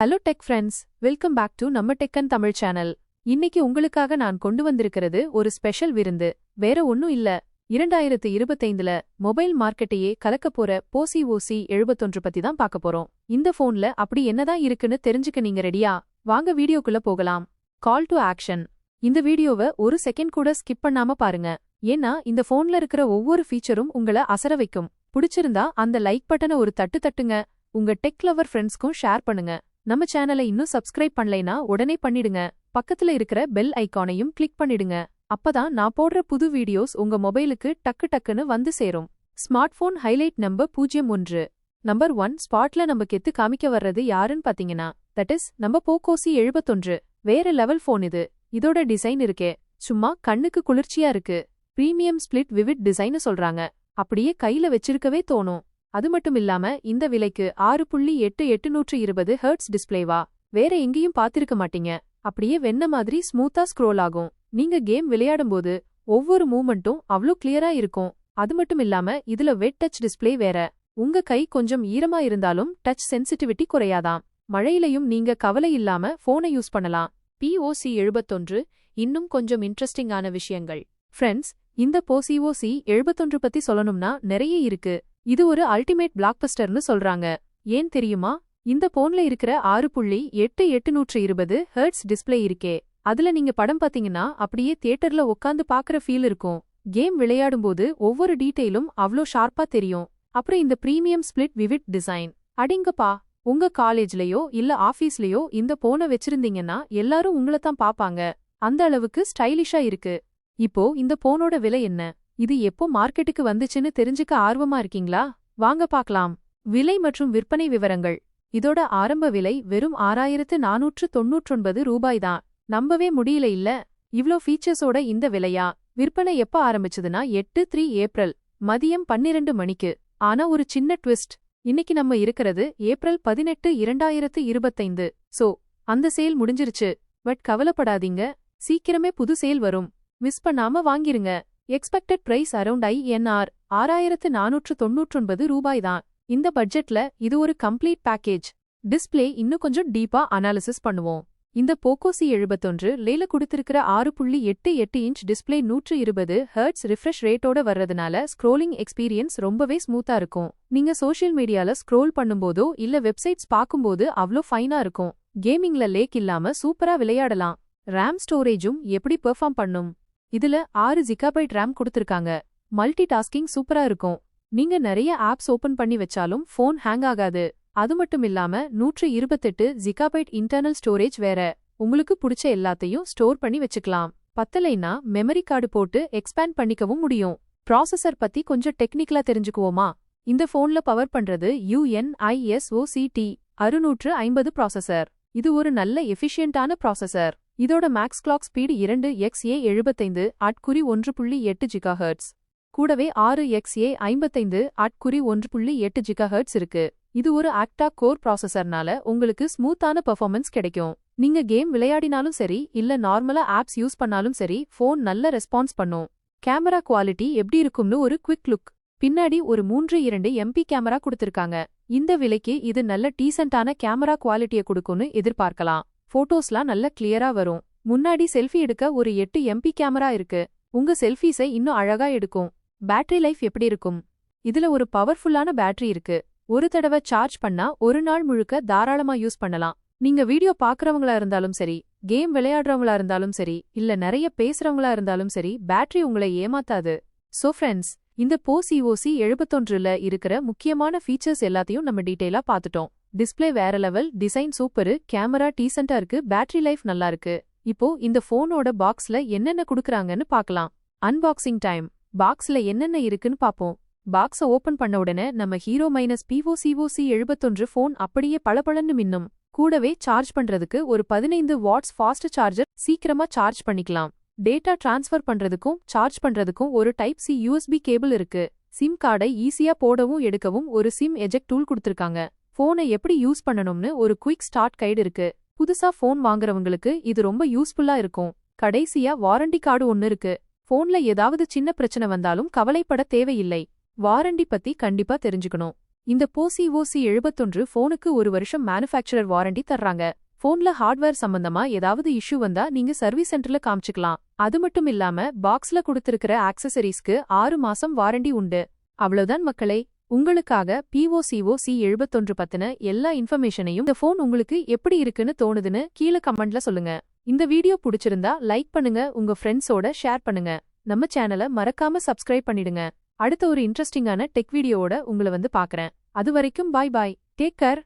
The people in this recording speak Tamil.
Hello tech friends welcome back to நம்ம டெக்கன் தமிழ் சேனல் இன்னைக்கு உங்களுக்காக நான் கொண்டு வந்திருக்கிறது ஒரு ஸ்பெஷல் விருந்து. வேற ஒன்னும் இல்ல. இரண்டாயிரத்து இருபத்தைந்துல மொபைல் மார்க்கெட்டையே கலக்க போற போசி ஓசி எழுபத்தொன்று பத்தி தான் பார்க்க போறோம். இந்த போன்ல அப்படி என்னதான் இருக்குன்னு தெரிஞ்சுக்க நீங்க ரெடியா வாங்க வீடியோக்குள்ள போகலாம். கால் டு ஆக்ஷன் இந்த வீடியோவை ஒரு செகண்ட் கூட ஸ்கிப் பண்ணாம பாருங்க. ஏன்னா இந்த போன்ல இருக்கிற ஒவ்வொரு ஃபீச்சரும் உங்கள அசர வைக்கும். பிடிச்சிருந்தா அந்த லைக் பட்டனை ஒரு தட்டு தட்டுங்க. உங்க டெக் லவர் ஃப்ரெண்ட்ஸ்க்கும் ஷேர் பண்ணுங்க. நம்ம சேனலை இன்னும் சப்ஸ்கிரைப் பண்ணலைனா உடனே பண்ணிடுங்க. பக்கத்துல இருக்கிற பெல் ஐகானையும் கிளிக் பண்ணிடுங்க. அப்பதான் நான் போடுற புது வீடியோஸ் உங்க மொபைலுக்கு டக்கு டக்குன்னு வந்து சேரும். ஸ்மார்ட் போன் ஹைலைட் நம்பர் பூஜ்ஜியம் ஒன்று. நம்பர் ஒன் ஸ்பாட்ல நம்ம கெத்து காமிக்க வர்றது யாருன்னு பாத்தீங்கன்னா தட் இஸ் நம்ம போக்கோசி எழுபத்தொன்று. வேற லெவல் போன் இது. இதோட டிசைன் இருக்கே. சும்மா கண்ணுக்கு குளிர்ச்சியா இருக்கு. பிரீமியம் ஸ்பிளிட் விவிட் டிசைன்னு சொல்றாங்க. அப்படியே கையில வச்சிருக்கவே தோணும். அது மட்டும் இல்லாம இந்த விலைக்கு ஆறு புள்ளி எட்டு எட்டுநூற்று இருபது ஹெர்ட்ஸ் டிஸ்ப்ளேவா வேற எங்கேயும் பாத்திருக்க மாட்டீங்க. அப்படியே வெண்ண மாதிரி ஸ்மூத்தா ஸ்க்ரோல் ஆகும். நீங்க கேம் விளையாடும்போது ஒவ்வொரு மூமெண்ட்டும் அவ்ளோ கிளியரா இருக்கும். அது மட்டும் இல்லாம இதுல வெட் டச் டிஸ்ப்ளே வேற. உங்க கை கொஞ்சம் ஈரமா இருந்தாலும் டச் சென்சிட்டிவிட்டி குறையாதாம். மழையிலையும் நீங்க கவலை இல்லாம போனை யூஸ் பண்ணலாம். பிஓசி எழுபத்தொன்று இன்னும் கொஞ்சம் இன்ட்ரெஸ்டிங்கான விஷயங்கள். ஃப்ரெண்ட்ஸ் இந்த போசிஓசி எழுபத்தொன்று பத்தி சொல்லணும்னா நிறைய இருக்கு. இது ஒரு அல்டிமேட் பிளாக்பஸ்டர்னு சொல்றாங்க. ஏன் தெரியுமா? இந்த போன்ல இருக்கிற ஆறு புள்ளி எட்டு எட்டு நூற்று இருபது ஹெர்ட்ஸ் டிஸ்ப்ளே இருக்கே. அதுல நீங்க படம் பாத்தீங்கன்னா அப்படியே தியேட்டர்ல உட்காந்து பாக்குற ஃபீல் இருக்கும். கேம் விளையாடும்போது ஒவ்வொரு டீட்டெயிலும் அவ்ளோ ஷார்ப்பா தெரியும். அப்புறம் இந்த பிரீமியம் ஸ்பிளிட் விவிட் டிசைன் அடிங்கப்பா உங்க காலேஜ்லயோ இல்ல ஆபீஸ்லயோ இந்த போனை வச்சிருந்தீங்கன்னா எல்லாரும் உங்களத்தான் பாப்பாங்க. அந்த அளவுக்கு ஸ்டைலிஷா இருக்கு. இப்போ இந்த போனோட விலை என்ன? இது எப்போ மார்க்கெட்டுக்கு வந்துச்சுன்னு தெரிஞ்சுக்க ஆர்வமா இருக்கீங்களா? வாங்க பார்க்கலாம். விலை மற்றும் விற்பனை விவரங்கள். இதோட ஆரம்ப விலை வெறும் ஆறாயிரத்து நானூற்று தொன்னூற்றொன்பது ரூபாய் தான். நம்பவே முடியல இல்ல. இவ்ளோ ஃபீச்சர்ஸோட இந்த விலையா? விற்பனை எப்ப ஆரம்பிச்சதுன்னா எட்டு த்ரீ ஏப்ரல் மதியம் பன்னிரண்டு மணிக்கு. ஆனா ஒரு சின்ன ட்விஸ்ட் இன்னைக்கு நம்ம இருக்கிறது ஏப்ரல் பதினெட்டு இரண்டாயிரத்து இருபத்தைந்து. சோ அந்த சேல் முடிஞ்சிருச்சு. பட் கவலைப்படாதீங்க. சீக்கிரமே புது சேல் வரும். மிஸ் பண்ணாம வாங்கிருங்க. எக்ஸ்பெக்டட் பிரைஸ் அரவுண்ட் ஐஎன்ஆர் ஆறாயிரத்து நானூற்று தொன்னூற்றொன்பது ரூபாய் தான் இந்த பட்ஜெட்ல இது ஒரு கம்ப்ளீட் பேக்கேஜ் டிஸ்பிளே இன்னும் கொஞ்சம் டீப்பா அனாலிசிஸ் பண்ணுவோம். இந்த போக்கோசி எழுபத்தொன்று லேல கொடுத்திருக்கிற ஆறு புள்ளி எட்டு எட்டு இன்ச் டிஸ்ப்ளே நூற்று இருபது ஹர்ட்ஸ் ரிஃப்ரெஷ் ரேட்டோட வர்றதுனால ஸ்க்ரோலிங் எக்ஸ்பீரியன்ஸ் ரொம்பவே ஸ்மூத்தா இருக்கும். நீங்க சோஷியல் மீடியால ஸ்க்ரோல் பண்ணும்போதோ இல்ல வெப்சைட்ஸ் பார்க்கும்போது அவ்ளோ ஃபைனா இருக்கும். கேமிங்ல லேக் இல்லாம சூப்பரா விளையாடலாம். ரேம் ஸ்டோரேஜும் எப்படி பெர்ஃபார்ம் பண்ணும்? இதுல ஆறு ஜிகாபைட் ரேம் கொடுத்திருக்காங்க. மல்டி டாஸ்கிங் சூப்பரா இருக்கும். நீங்க நிறைய ஆப்ஸ் ஓபன் பண்ணி வச்சாலும் ஃபோன் ஹேங் ஆகாது. அது மட்டும் இல்லாம நூற்று இருபத்தெட்டு ஜிகாபைட் இன்டர்னல் ஸ்டோரேஜ் வேற. உங்களுக்கு பிடிச்ச எல்லாத்தையும் ஸ்டோர் பண்ணி வச்சுக்கலாம். பத்தலைனா மெமரி கார்டு போட்டு எக்ஸ்பேண்ட் பண்ணிக்கவும் முடியும். ப்ராசஸர் பத்தி கொஞ்சம் டெக்னிக்கலா தெரிஞ்சுக்குவோமா? இந்த போன்ல பவர் பண்றது யுஎன்ஐஎஸ்ஓசிடி அறுநூற்று ஐம்பது ப்ராசஸர். இது ஒரு நல்ல எஃபிஷியன்டான ப்ராசஸர். இதோட மேக்ஸ் கிளாக் ஸ்பீடு இரண்டு எக்ஸ் ஏ எழுபத்தைந்து அட்குறி ஒன்று புள்ளி எட்டு ஜிகாஹர்ட்ஸ் கூடவே ஆறு எக்ஸ் ஏ ஐம்பத்தைந்து அட்குறி ஒன்று புள்ளி எட்டு ஜிகாஹர்ட்ஸ் இருக்கு. இது ஒரு ஆக்டா கோர் ப்ராசஸர்னால உங்களுக்கு ஸ்மூத்தான பெர்ஃபார்மன்ஸ் கிடைக்கும். நீங்க கேம் விளையாடினாலும் சரி இல்ல நார்மலா ஆப்ஸ் யூஸ் பண்ணாலும் சரி ஃபோன் நல்ல ரெஸ்பான்ஸ் பண்ணும். கேமரா குவாலிட்டி எப்படி இருக்கும்னு ஒரு குவிக் லுக் பின்னாடி ஒரு மூன்று இரண்டு எம்பி கேமரா கொடுத்திருக்காங்க. இந்த விலைக்கு இது நல்ல டீசென்டான கேமரா குவாலிட்டியை கொடுக்கும்னு எதிர்பார்க்கலாம். போட்டோஸ்லாம் நல்ல கிளியரா வரும். முன்னாடி செல்ஃபி எடுக்க ஒரு எட்டு எம்பி கேமரா இருக்கு. உங்க செல்ஃபீஸை இன்னும் அழகா எடுக்கும். பேட்டரி லைஃப் எப்படி இருக்கும்? இதுல ஒரு பவர்ஃபுல்லான பேட்டரி இருக்கு. ஒரு தடவை சார்ஜ் பண்ணா ஒரு நாள் முழுக்க தாராளமா யூஸ் பண்ணலாம். நீங்க வீடியோ பாக்குறவங்களா இருந்தாலும் சரி கேம் விளையாடுறவங்களா இருந்தாலும் சரி இல்ல நிறைய பேசுறவங்களா இருந்தாலும் சரி பேட்டரி உங்களை ஏமாத்தாது. சோ ஃப்ரெண்ட்ஸ் இந்த போசிஓசி எழுபத்தொன்றுல இருக்கிற முக்கியமான ஃபீச்சர்ஸ் எல்லாத்தையும் நம்ம டீட்டெயிலா பார்த்துட்டோம். டிஸ்ப்ளே வேற லெவல் டிசைன் சூப்பரு கேமரா டீசென்டா இருக்கு பேட்டரி லைஃப் நல்லா இருக்கு. இப்போ இந்த போனோட பாக்ஸ்ல என்னென்ன குடுக்கறாங்கன்னு பார்க்கலாம். அன்பாக்சிங் டைம் பாக்ஸ்ல என்னென்ன இருக்குன்னு பாப்போம் பாக்ஸ ஓபன் பண்ண உடனே நம்ம ஹீரோ மைனஸ் பிஓசிஓசி எழுபத்தொன்று ஃபோன் அப்படியே பளபளன்னு மின்னும். கூடவே சார்ஜ் பண்றதுக்கு ஒரு பதினைந்து வாட்ஸ் ஃபாஸ்ட் சார்ஜர் சீக்கிரமா சார்ஜ் பண்ணிக்கலாம். டேட்டா டிரான்ஸ்ஃபர் பண்றதுக்கும் சார்ஜ் பண்றதுக்கும் ஒரு டைப் சி யூஎஸ்பி கேபிள் இருக்கு. சிம் கார்டை ஈஸியா போடவும் எடுக்கவும் ஒரு சிம் எஜெக்ட் டூல் கொடுத்திருக்காங்க. போனை எப்படி யூஸ் பண்ணணும்னு ஒரு குயிக் ஸ்டார்ட் கைடு இருக்கு. புதுசா போன் வாங்குறவங்களுக்கு இது ரொம்ப யூஸ்ஃபுல்லா இருக்கும். கடைசியா வாரண்டி கார்டு ஒன்னு இருக்கு. போன்ல ஏதாவது சின்ன பிரச்சனை வந்தாலும் கவலைப்பட தேவையில்லை. வாரண்டி பத்தி கண்டிப்பா தெரிஞ்சுக்கணும். இந்த போசிஓசி எழுபத்தொன்று ஃபோனுக்கு ஒரு வருஷம் மேனுஃபேக்சரர் வாரண்டி தர்றாங்க. ஃபோன்ல ஹார்ட்வேர் சம்பந்தமா ஏதாவது இஷ்யூ வந்தா நீங்க சர்வீஸ் சென்டர்ல காமிச்சுக்கலாம். அது மட்டும் இல்லாம பாக்ஸ்ல கொடுத்திருக்கிற ஆக்சசரிஸ்க்கு ஆறு மாசம் வாரண்டி உண்டு. அவ்வளவுதான் மக்களே. உங்களுக்காக பிஓசிஓ சி எழுபத்தொன்று பத்தின எல்லா இன்ஃபர்மேஷனையும் இந்த ஃபோன் உங்களுக்கு எப்படி இருக்குன்னு தோணுதுன்னு கீழே கமெண்ட்ல சொல்லுங்க. இந்த வீடியோ பிடிச்சிருந்தா லைக் பண்ணுங்க உங்க ஃப்ரெண்ட்ஸோட ஷேர் பண்ணுங்க. நம்ம சேனலை மறக்காம சப்ஸ்கிரைப் பண்ணிடுங்க. அடுத்த ஒரு இன்ட்ரெஸ்டிங்கான டெக் வீடியோவோட உங்களை வந்து பாக்குறேன் அது வரைக்கும் பாய் பாய் டேக் கேர்